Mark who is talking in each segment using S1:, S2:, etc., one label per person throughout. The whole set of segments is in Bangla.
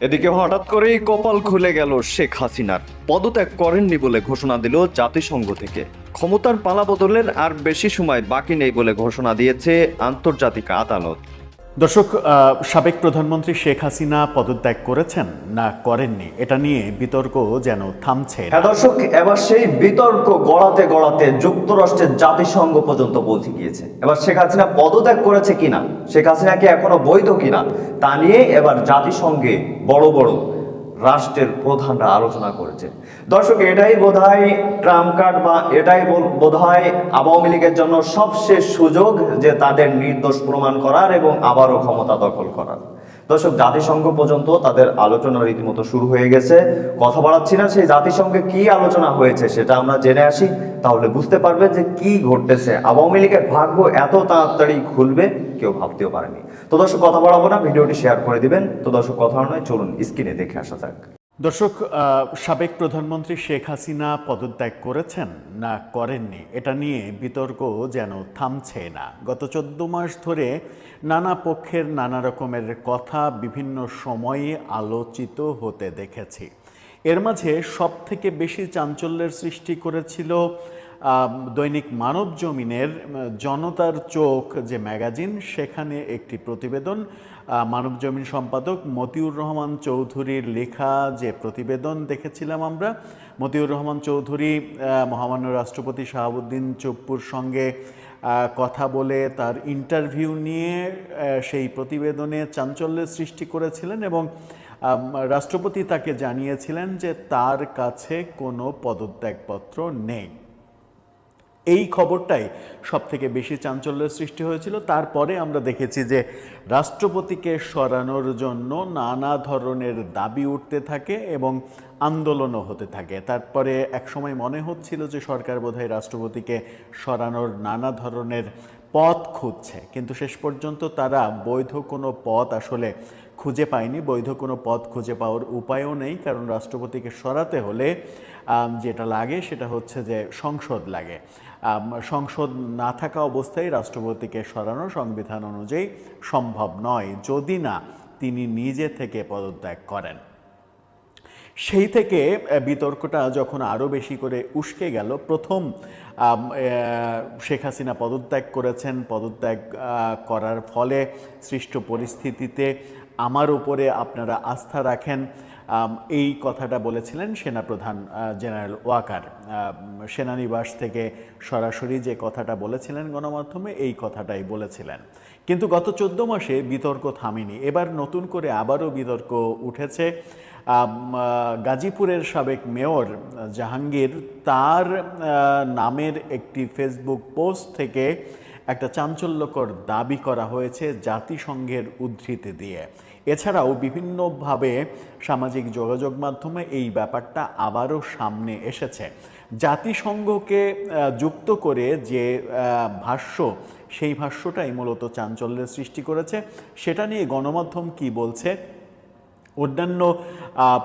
S1: এদিকে হঠাৎ করেই কপাল খুলে গেল শেখ হাসিনার। পদত্যাগ করেননি বলে ঘোষণা দিল জাতিসংঘ থেকে। ক্ষমতার পালা বদলের আর বেশি সময় বাকি নেই বলে ঘোষণা দিয়েছে আন্তর্জাতিক আদালত।
S2: দর্শক সাবেক প্রধানমন্ত্রী শেখ হাসিনা পদত্যাগ করেছেন, না করেননি? এটা নিয়ে বিতর্ক যেন থামছে
S1: হ্যাঁ দর্শক, এবার সেই বিতর্ক গড়াতে গড়াতে যুক্তরাষ্ট্রের জাতিসংঘ পর্যন্ত পৌঁছে গিয়েছে। এবার শেখ হাসিনা পদত্যাগ করেছে কিনা? শেখ হাসিনাকে এখনও বৈধ কিনা? তা নিয়ে এবার জাতিসংঘে বড় বড় রাষ্ট্রের প্রধানরা আলোচনা করেছে দর্শক, এটাই বোধহয় ট্রাম্প কার্ড বা এটাই বোধ হয় আওয়ামী লীগের জন্য সবশেষ সুযোগ যে তাদের নির্দোষ প্রমাণ করার এবং আবারও ক্ষমতা দখল করার। দর্শক, জাতিসংঘ পর্যন্ত তাদের আলোচনা রীতিমতো শুরু হয়ে গেছে। কথা বাড়াচ্ছি না, সেই জাতিসংঘে কি আলোচনা হয়েছে সেটা আমরা জেনে আসি। তাহলে বুঝতে পারবে যে কি ঘটতেছে। আওয়ামী লীগের ভাগ্য এত তাড়াতাড়ি খুলবে, কেউ ভাবতেও পারেনি। তো দর্শক, কথা বাড়াবো না, ভিডিওটি শেয়ার করে দিবেন। তো দর্শক, কথা নয়, চলুন স্ক্রিনে দেখে আসা যাক।
S2: দর্শক সাবেক প্রধানমন্ত্রী শেখ হাসিনা পদত্যাগ করেছেন না করেননি? এটা নিয়ে বিতর্ক যেন থামছে না। গত চোদ্দ মাস ধরে নানা পক্ষের নানা রকমের কথা বিভিন্ন সময়ে আলোচিত হতে দেখেছি। এর মাঝে সব থেকে বেশি চাঞ্চল্যের সৃষ্টি করেছিল দৈনিক মানব জমিনের জনতার চোখ যে ম্যাগাজিন, সেখানে একটি প্রতিবেদন মানব জমিন সম্পাদক মতিউর রহমান চৌধুরীর লেখা যে প্রতিবেদন দেখেছিলাম আমরা, মতিউর রহমান চৌধুরী মহামান্য রাষ্ট্রপতি শাহাবুদ্দিন চুপ্পুর সঙ্গে কথা বলে তার ইন্টারভিউ নিয়ে সেই প্রতিবেদনে চাঞ্চল্যের সৃষ্টি করেছিলেন এবং রাষ্ট্রপতি তাকে জানিয়েছিলেন যে তার কাছে কোনো পদত্যাগপত্র নেই। এই খবরটাই সব থেকে বেশি চাঞ্চল্যের সৃষ্টি হয়েছিল। তারপরে আমরা দেখেছি যে রাষ্ট্রপতিকে সরানোর জন্য নানা ধরনের দাবি উঠতে থাকে এবং আন্দোলনও হতে থাকে। তারপরে একসময় মনে হচ্ছিল যে সরকার বোধহয় রাষ্ট্রপতিকে সরানোর নানা ধরনের পথ খুঁজছে। কিন্তু শেষ পর্যন্ত তারা বৈধ কোনো পথ আসলে খুঁজে পায়নি। বৈধ কোনো পথ খুঁজে পাওয়ার উপায়ও নেই। কারণ রাষ্ট্রপতিকে সরাতে হলে যেটা লাগে সেটা হচ্ছে যে সংসদ লাগে। সংসদ না থাকা অবস্থায় রাষ্ট্রপতিকে সরানো সংবিধান অনুযায়ী সম্ভব নয়, যদি না তিনি নিজে থেকে পদত্যাগ করেন। সেই থেকে বিতর্কটা যখন আরও বেশি করে উস্কে গেল, প্রথম শেখ হাসিনা পদত্যাগ করেছেন। পদত্যাগ করার ফলে সৃষ্ট পরিস্থিতিতে আমার উপরে আপনারা আস্থা রাখেন। এই কথাটা বলেছিলেন সেনাপ্রধান জেনারেল ওয়াকার। সেনানিবাস থেকে সরাসরি যে কথাটা বলেছিলেন গণমাধ্যমে এই কথাটাই বলেছিলেন। কিন্তু গত চোদ্দ মাসে বিতর্ক থামেনি। এবার নতুন করে আবারও বিতর্ক উঠেছে। গাজীপুরের সাবেক মেয়র জাহাঙ্গীর তার আহ, নামের একটি ফেসবুক পোস্ট থেকে একটা চাঞ্চল্যকর দাবি করা হয়েছে জাতিসংঘের উদ্ধৃতি দিয়ে। এছাড়াও বিভিন্নভাবে সামাজিক যোগাযোগ মাধ্যমে এই ব্যাপারটা আবারও সামনে এসেছে। জাতিসংঘকে যুক্ত করে যে ভাষ্য, সেই ভাষ্যটাই মূলত চাঞ্চল্যের সৃষ্টি করেছে। সেটা নিয়ে গণমাধ্যম কি বলছে? অন্যান্য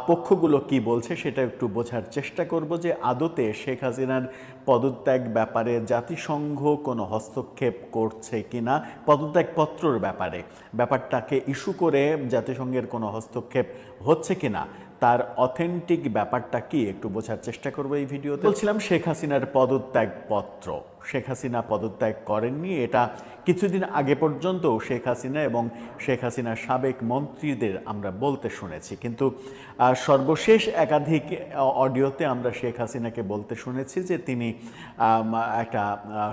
S2: পক্ষগুলো কি বলছে সেটা একটু বোঝার চেষ্টা করব যে আদতে শেখ হাসিনার পদত্যাগ ব্যাপারে জাতিসংঘ কোনো হস্তক্ষেপ করছে কিনা, পদত্যাগপত্রর ব্যাপারে। ব্যাপারটাকে ইস্যু করে জাতিসংঘের কোনো হস্তক্ষেপ হচ্ছে কিনা তার অথেন্টিক ব্যাপারটা কি একটু বোঝার চেষ্টা করব এই ভিডিওতে। বলছিলাম শেখ হাসিনার পদত্যাগপত্র। শেখ হাসিনা পদত্যাগ করেননি, এটা কিছুদিন আগে পর্যন্ত শেখ হাসিনা এবং শেখ হাসিনার সাবেক মন্ত্রীদের আমরা বলতে শুনেছি। কিন্তু সর্বশেষ একাধিক অডিওতে আমরা শেখ হাসিনাকে বলতে শুনেছি যে তিনি একটা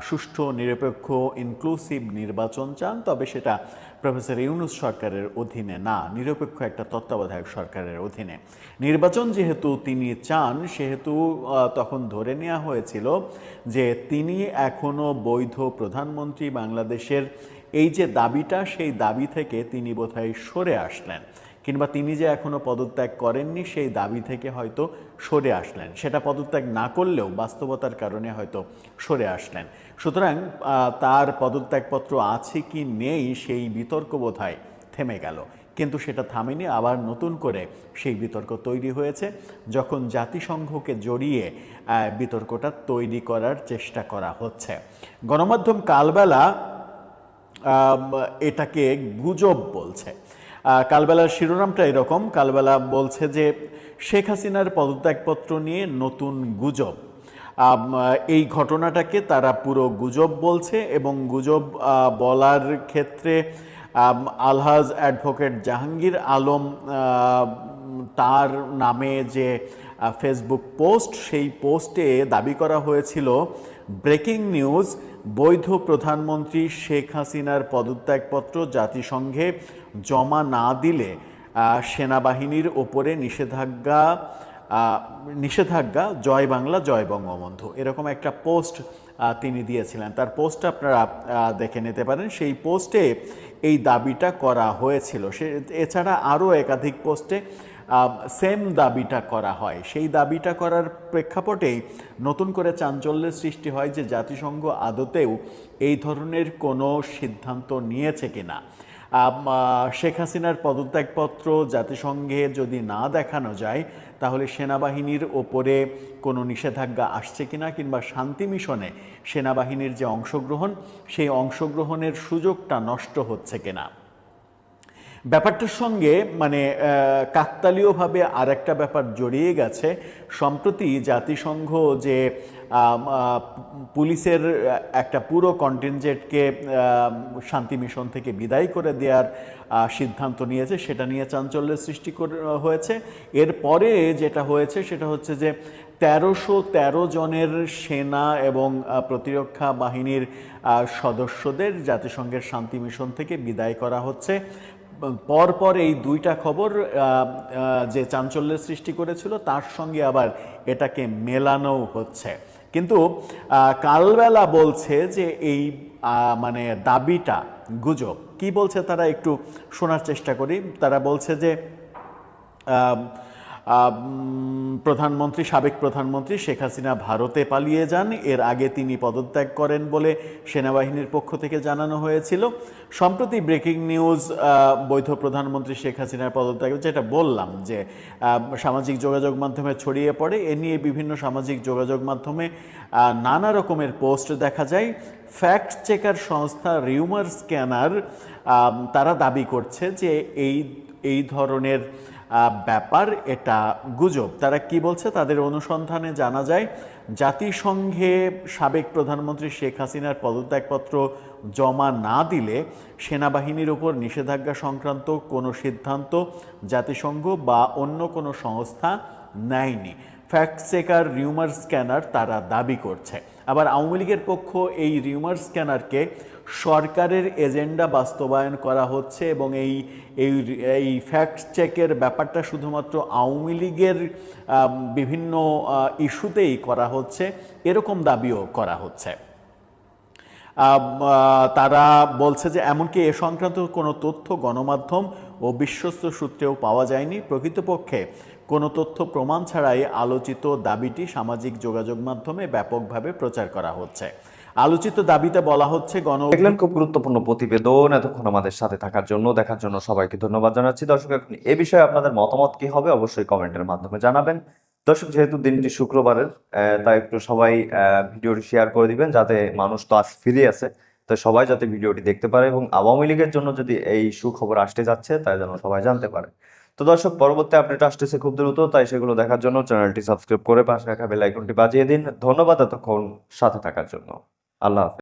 S2: সুষ্ঠু, নিরপেক্ষ ইনক্লুসিভ নির্বাচন চান, তবে সেটা প্রফেসর ইউনুস সরকারের অধীনে না, নিরপেক্ষ একটা তত্ত্বাবধায়ক সরকারের অধীনে। নির্বাচন যেহেতু তিনি চান, সেহেতু তখন ধরে নেওয়া হয়েছিল যে তিনি এখনও বৈধ প্রধানমন্ত্রী বাংলাদেশের এই যে দাবিটা, সেই দাবি থেকে তিনি বোধহয় সরে আসলেন। কিংবা তিনি যে এখনও পদত্যাগ করেননি, সেই দাবি থেকে হয়তো সরে আসলেন। সেটা পদত্যাগ না করলেও বাস্তবতার কারণে হয়তো সরে আসলেন। সুতরাং তার পদত্যাগপত্র আছে কি নেই, সেই বিতর্ক বোধহয় থেমে গেল। কিন্তু সেটা থামেনি। আবার নতুন করে সেই বিতর্ক তৈরি হয়েছে, যখন জাতিসংঘকে জড়িয়ে বিতর্কটা তৈরি করার চেষ্টা করা হচ্ছে। গণমাধ্যম কালবেলা এটাকে গুজব বলছে। কালবেলার শিরোনামটা এরকম, কালবেলা বলছে যে, শেখ হাসিনার পদত্যাগপত্র নিয়ে নতুন গুজব। এই ঘটনাটাকে তারা পুরো গুজব বলছে এবং গুজব বলার ক্ষেত্রে আলহাজ অ্যাডভোকেট জাহাঙ্গীর আলম তার নামে যে ফেসবুক পোস্ট, সেই পোস্টে দাবি করা হয়েছিল, ব্রেকিং নিউজ, বৈধ প্রধানমন্ত্রী শেখ হাসিনার পদত্যাগপত্র জাতিসংঘে জমা না দিলে সেনাবাহিনীর ওপরে নিষেধাজ্ঞা নিষেধাজ্ঞা, জয় বাংলা, জয় বঙ্গবন্ধু। এরকম একটা পোস্ট তিনি দিয়েছিলেন। তার পোস্ট আপনারা দেখে নিতে পারেন। সেই পোস্টে এই দাবিটা করা হয়েছিল। সে, এছাড়া আরও একাধিক পোস্টে সেম দাবিটা করা হয়। সেই দাবিটা করার প্রেক্ষাপটেই নতুন করে চাঞ্চল্যের সৃষ্টি হয় যে জাতিসংঘ আদতেও এই ধরনের কোনো সিদ্ধান্ত নিয়েছে কিনা। শেখ হাসিনার পদত্যাগপত্র জাতিসংঘে যদি না দেখানো যায়, তাহলে সেনাবাহিনীর ওপরে কোনো নিষেধাজ্ঞা আসছে কিনা কিংবা শান্তি মিশনে সেনাবাহিনীর যে অংশগ্রহণ, সেই অংশগ্রহণের সুযোগটা নষ্ট হচ্ছে কিনা? ব্যাপারটার সঙ্গে মানে কাকতালীয়ভাবে আর একটা ব্যাপার জড়িয়ে গেছে। সম্প্রতি জাতিসংঘ যে পুলিশের একটা পুরো কন্টিনজেন্টকে শান্তি মিশন থেকে বিদায় করে দেওয়ার সিদ্ধান্ত নিয়েছে, সেটা নিয়ে চাঞ্চল্যের সৃষ্টি হয়েছে। এরপরে যেটা হয়েছে, সেটা হচ্ছে যে, তেরোশো তেরো জনের সেনা এবং প্রতিরক্ষা বাহিনীর সদস্যদের জাতিসংঘের শান্তি মিশন থেকে বিদায় করা হচ্ছে। পরপর এই দুইটা খবর যে চাঞ্চল্যের সৃষ্টি করেছিল, তার সঙ্গে আবার এটাকে মেলানো হচ্ছে। কিন্তু কালবেলা বলছে যে এই মানে দাবিটা, গুজব, কি বলছে তারা একটু শোনার চেষ্টা করি। তারা বলছে যে প্রধানমন্ত্রী, সাবেক প্রধানমন্ত্রী শেখ হাসিনা ভারতে পালিয়ে যান। এর আগে তিনি পদত্যাগ করেন বলে সেনাবাহিনীর পক্ষ থেকে জানানো হয়েছিল। সম্প্রতি ব্রেকিং নিউজ বৈধ প্রধানমন্ত্রী শেখ হাসিনার পদত্যাগ, যেটা বললাম যে সামাজিক যোগাযোগ মাধ্যমে ছড়িয়ে পড়ে। এ নিয়ে বিভিন্ন সামাজিক যোগাযোগ মাধ্যমে নানা রকমের পোস্ট দেখা যায়। ফ্যাক্ট চেকার সংস্থা রিউমার স্ক্যানার তারা দাবি করছে যে এই এই ধরনের ব্যাপার, এটা গুজব। তারা কি বলছে তাদের অনুসন্ধানে জানা যায়, জাতিসংঘে সাবেক প্রধানমন্ত্রী শেখ হাসিনার পদত্যাগপত্র জমা না দিলে সেনাবাহিনীর উপর নিষেধাজ্ঞা সংক্রান্ত কোনো সিদ্ধান্ত জাতিসংঘ বা অন্য কোনো সংস্থা নেয়নি। ফ্যাক্ট চেকার, রিউমার স্ক্যানার তারা দাবি করছে। আবার আওয়ামী লীগের পক্ষ এই রিউমার স্ক্যানারকে সরকারের এজেন্ডা বাস্তবায়ন করা হচ্ছে এবং এই এই এই ফ্যাক্ট চেকের ব্যাপারটা শুধুমাত্র আওয়ামী লীগের বিভিন্ন ইস্যুতেই করা হচ্ছে, এরকম দাবিও করা হচ্ছে। তারা বলছে যে এমনকি এ সংক্রান্ত কোনো তথ্য গণমাধ্যম ও বিশ্বস্ত সূত্রেও পাওয়া যায়নি। প্রকৃতপক্ষে কোনো তথ্য প্রমাণ ছাড়াই আলোচিত দাবিটি সামাজিক যোগাযোগ মাধ্যমে ব্যাপকভাবে প্রচার করা হচ্ছে। আলোচিত দাবিতে বলা হচ্ছে গণ
S1: দেখলেন খুব গুরুত্বপূর্ণ প্রতিবেদন এতক্ষণ আমাদের সাথে থাকার জন্য, দেখার জন্য সবাইকে ধন্যবাদ জানাচ্ছি। দর্শক, এখন এ বিষয়ে আপনাদের মতামত কি হবে অবশ্যই কমেন্টের মাধ্যমে জানাবেন। দর্শক, যেহেতু দিনটি শুক্রবারের তাই একটু সবাই ভিডিওটি শেয়ার করে দিবেন যাতে মানুষ তো আজ ফিরে আছে তো সবাই যাতে ভিডিওটি দেখতে পারে এবং আওয়ামী লীগের জন্য যদি এই সুখবর আসতে যাচ্ছে, তাই যেন সবাই জানতে পারে। তো দর্শক, পরবর্তী আপডেট আসতেছে খুব দ্রুত, তাই সেগুলো দেখার জন্য চ্যানেলটি সাবস্ক্রাইব করে পাশে রাখা বেল আইকনটি বাজিয়ে দিন। ধন্যবাদ এতক্ষণ সাথে থাকার জন্য। আল্লাহ হাফেজ